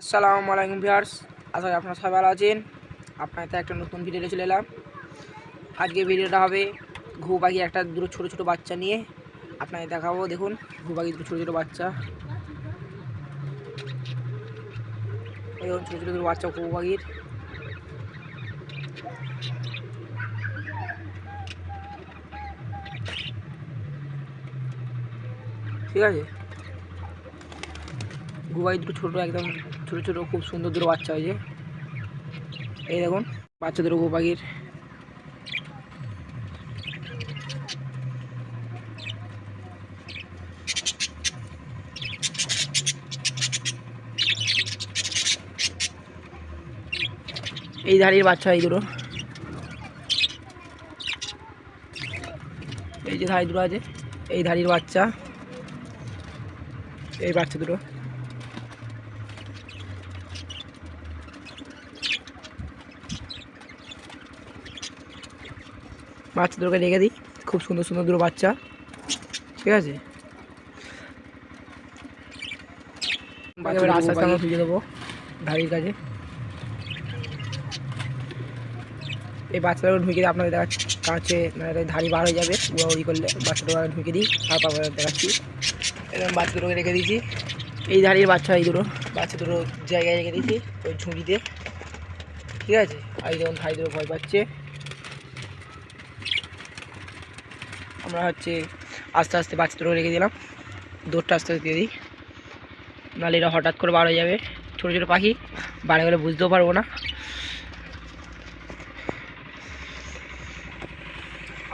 আসসালামু আলাইকুম ভিউয়ার্স, আশা করি আপনারা সবাই ভালো আছেন। আপনার একটা নতুন ভিডিও চলে এলাম। আজকে ভিডিওটা হবে ঘু পাখি একটা দুটো ছোটো ছোটো বাচ্চা নিয়ে। আপনাকে দেখাবো, দেখুন ঘু পাখি দুটো ছোটো ছোটো বাচ্চা। দেখুন, ছোটো ছোটো দুটো বাচ্চা ঘু পাখির। ঠিক আছে? গুবাই দুটো ছোটো একদম ছোটো ছোটো খুব সুন্দর দুটো বাচ্চা হয়েছে। এই দেখুন বাচ্চা দুটো পাখির। এই ধারির বাচ্চা এই দুটো। এই যে ধারি দুটো আছে, এই ধারির বাচ্চা। এই বাচ্চা দুটো। বাচ্চাদেরকে রেখে দিই। খুব সুন্দর সুন্দর দুটো বাচ্চা। ঠিক আছে? আস্তে আস্তে আমরা ফিরে দেবো ধারির কাছে। এই বাচ্চাটাকে ঢুকে দিয়ে আপনাদের দেখাচ্ছি। কাছে মানে ধারি বার হয়ে যাবে উড়াউড়ি করলে বাচ্চাটাকে ঢুকে দিই। তারপর দেখাচ্ছি। এরকম বাচ্চাগুলোকে রেখে দিয়েছি। এই ধারির বাচ্চা এই দুটো। বাচ্চা দুটো জায়গায় রেখে দিয়েছি ওই ঝুঁকিতে ঠিক আছে? আর এই যেমন ধারি দুটো ভয় পাচ্ছে। আমরা হচ্ছে আস্তে আস্তে বাচ্চা দুটো রেখে দিলাম। দৌড়টা আস্তে আস্তে দিয়ে দিই। নাহলে এরা হঠাৎ করে বার হয়ে যাবে। ছোটো ছোটো পাখি, বাড়ে গেলে বুঝতেও পারব না।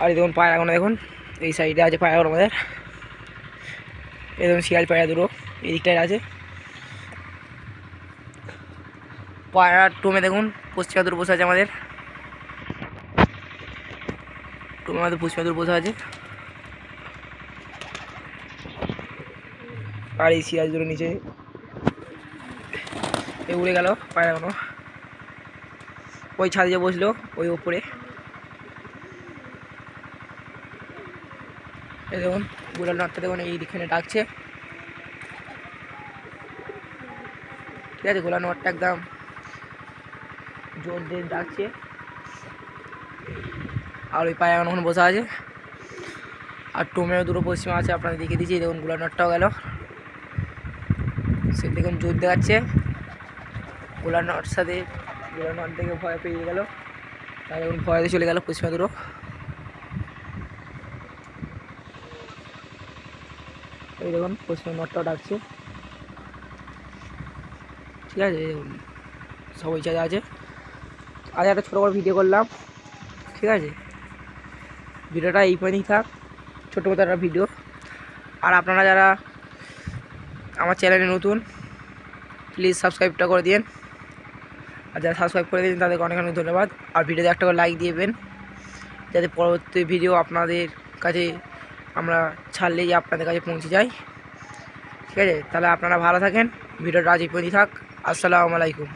আর দেখুন পায়রাগুলো দেখুন, এই সাইডে আছে পায়রাগুলো আমাদের। এই দেখুন শিয়াল, পায়রা দুটো, এই দিকটায় আছে। পায়রা টোমে দেখুন দুটো বসে আছে আমাদের। টোমে আমাদের দুটো বসে আছে। আর এই সিরাজ দুটো নিচে। এ উড়ে গেল পায়রাগুলো ওই ছাদে বসল, ওই ওপরে। এই দেখুন বুড়াল নাটটা দেখুন, এই দিকখানে ডাকছে। ঠিক আছে গোলা নটটা একদম জোর দিয়ে ডাকছে। আর ওই পায়ে এখন বসে আছে। আর টোমেও দুটো পশ্চিমা আছে, আপনাদের দেখে দিয়েছি এই দেখুন গোলা নটটাও গেল। সে দেখুন জোর দেখাচ্ছে। গোলা নট সাথে গোলা নট থেকে ভয় পেয়ে গেল। তাই দেখুন ভয়তে চলে গেল দুটো এই দেখুন পশ্চিমা নটটাও ডাকছে। ঠিক আছে, এই দেখুন সব ওই আছে। আজ একটা ছোটো করে ভিডিও করলাম। ঠিক আছে, ভিডিওটা এই পর্যন্তই থাক। ছোটো একটা ভিডিও আর আপনারা যারা আমার চ্যানেলে নতুন প্লিজ সাবস্ক্রাইবটা করে দিন আর যারা সাবস্ক্রাইব করে দিন তাদেরকে অনেক অনেক ধন্যবাদ। আর ভিডিওতে একটা করে লাইক দিয়েবেন যাতে পরবর্তী ভিডিও আপনাদের কাছে আমরা ছাড়লেই আপনাদের কাছে পৌঁছে যাই। ঠিক আছে? তাহলে আপনারা ভালো থাকেন। ভিডিওটা আজ এই পর্যন্তই থাক। আসসালামু আলাইকুম।